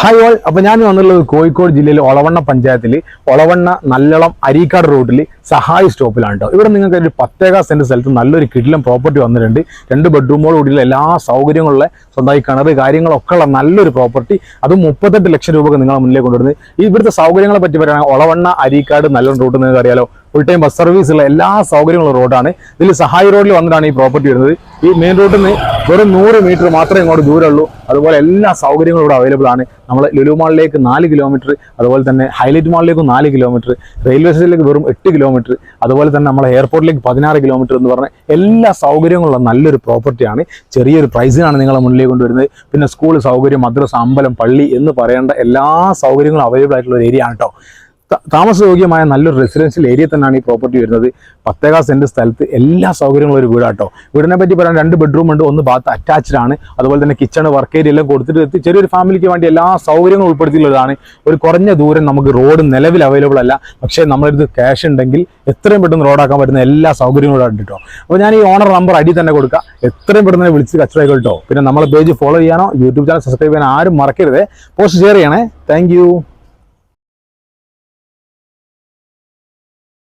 Hi all അപ്പോൾ ഞാൻ വന്നുള്ളത് കോഴിക്കോട് ജില്ലയിലെ ഒളവണ്ണ പഞ്ചായത്തിൽ ഒളവണ്ണ നല്ലളം അരീക്കാട് റോഡിൽ സഹായ സ്റ്റോപ്പിലാണ് കേട്ടോ ഇവിടെ നിങ്ങൾക്ക് ഒരു പത്തേകാ സെന്റ് സ്ഥലത്ത് നല്ലൊരു കിടിലം പ്രോപ്പർട്ടി വന്നിട്ടുണ്ട്. രണ്ട് ബെഡ്റൂമോട് കൂടിയുള്ള എല്ലാ സൗകര്യങ്ങളുള്ള സ്വന്തമായി കിണർ കാര്യങ്ങളൊക്കെ ഉള്ള നല്ലൊരു പ്രോപ്പർട്ടി. അതും മുപ്പത്തെട്ട് ലക്ഷം രൂപ നിങ്ങളെ മുന്നിലേക്ക് കൊണ്ടുവരുന്നത്. ഇവിടുത്തെ സൗകര്യങ്ങളെ പറ്റി പറയുകയാണെങ്കിൽ ഒളവണ്ണ അരീക്കാട് നല്ലൊരു റൂട്ട് നിങ്ങൾക്ക് അറിയാലോ. ഫുൾ ടൈം ബസ് സർവീസ് ഉള്ള എല്ലാ സൗകര്യങ്ങളും റോഡാണ് ഇതിൽ സഹായി റോഡിൽ വന്നിട്ടാണ് ഈ പ്രോപ്പർട്ടി വരുന്നത്. ഈ മെയിൻ റോഡിൽ നിന്ന് വെറും നൂറ് മീറ്റർ മാത്രമേ ഇങ്ങോട്ട് ദൂരമുള്ളൂ. അതുപോലെ എല്ലാ സൗകര്യങ്ങളും ഇവിടെ അവൈലബിൾ ആണ്. നമ്മൾ ലുലു മാളിലേക്ക് നാല് കിലോമീറ്റർ അതുപോലെ തന്നെ ഹൈലൈറ്റ് മാളിലേക്ക് നാല് കിലോമീറ്റർ റെയിൽവേ സ്റ്റേഷനിലേക്ക് വെറും എട്ട് കിലോമീറ്റർ അതുപോലെ തന്നെ നമ്മളെ എയർപോർട്ടിലേക്ക് പതിനാറ് കിലോമീറ്റർ എന്ന് പറഞ്ഞ എല്ലാ സൗകര്യങ്ങളുള്ള നല്ലൊരു പ്രോപ്പർട്ടിയാണ് ചെറിയൊരു പ്രൈസിനാണ് നിങ്ങളെ മുന്നിലേക്ക് കൊണ്ടുവരുന്നത്. പിന്നെ സ്കൂൾ സൗകര്യം മദ്രസ അമ്പലം പള്ളി എന്ന് പറയേണ്ട എല്ലാ സൗകര്യങ്ങളും അവൈലബിൾ ആയിട്ടുള്ള ഒരു ഏരിയ ആണ് കേട്ടോ താമസയോഗ്യമായ നല്ലൊരു റെസിഡൻഷ്യൽ ഏരിയ തന്നെയാണ് ഈ പ്രോപ്പർട്ടി വരുന്നത്. പത്തേകാ സെന്റ് സ്ഥലത്ത് എല്ലാ സൗകര്യങ്ങളും ഒരു വീടാട്ടോ. വീടിനെ പറ്റി പറയാൻ രണ്ട് ബെഡ്റൂം ഉണ്ട്. ഒന്ന് ബാത്ത് അറ്റാച്ച്ഡ് ആണ്. അതുപോലെ തന്നെ കിച്ചൺ വർക്ക് ഏരിയ എല്ലാം കൊടുത്തിട്ട് ചെറിയൊരു ഫാമിലിക്ക് വേണ്ടി എല്ലാ സൗകര്യങ്ങളും ഉൾപ്പെടുത്തിയിട്ടുള്ളതാണ്. ഒരു കുറഞ്ഞ ദൂരം നമുക്ക് റോഡ് നിലവിൽ അവൈലബിൾ അല്ല. പക്ഷേ നമ്മളടുത്ത് ക്യാഷ് ഉണ്ടെങ്കിൽ എത്രയും പെട്ടെന്ന് റോഡാക്കാൻ പറ്റുന്ന എല്ലാ സൗകര്യങ്ങളും ഉണ്ട് അപ്പോൾ ഞാൻ ഈ ഓണർ നമ്പർ അടി തന്നെ കൊടുക്കുക എത്രയും പെട്ടെന്ന് വിളിച്ച് കച്ചവടം കേട്ടോ. പിന്നെ നമ്മളെ പേജ് ഫോളോ ചെയ്യാനോ യൂട്യൂബ് ചാനൽ സബ്സ്ക്രൈബ് ചെയ്യാനോ ആരും മറക്കരുത്. പോസ്റ്റ് ഷെയർ ചെയ്യണേ. താങ്ക്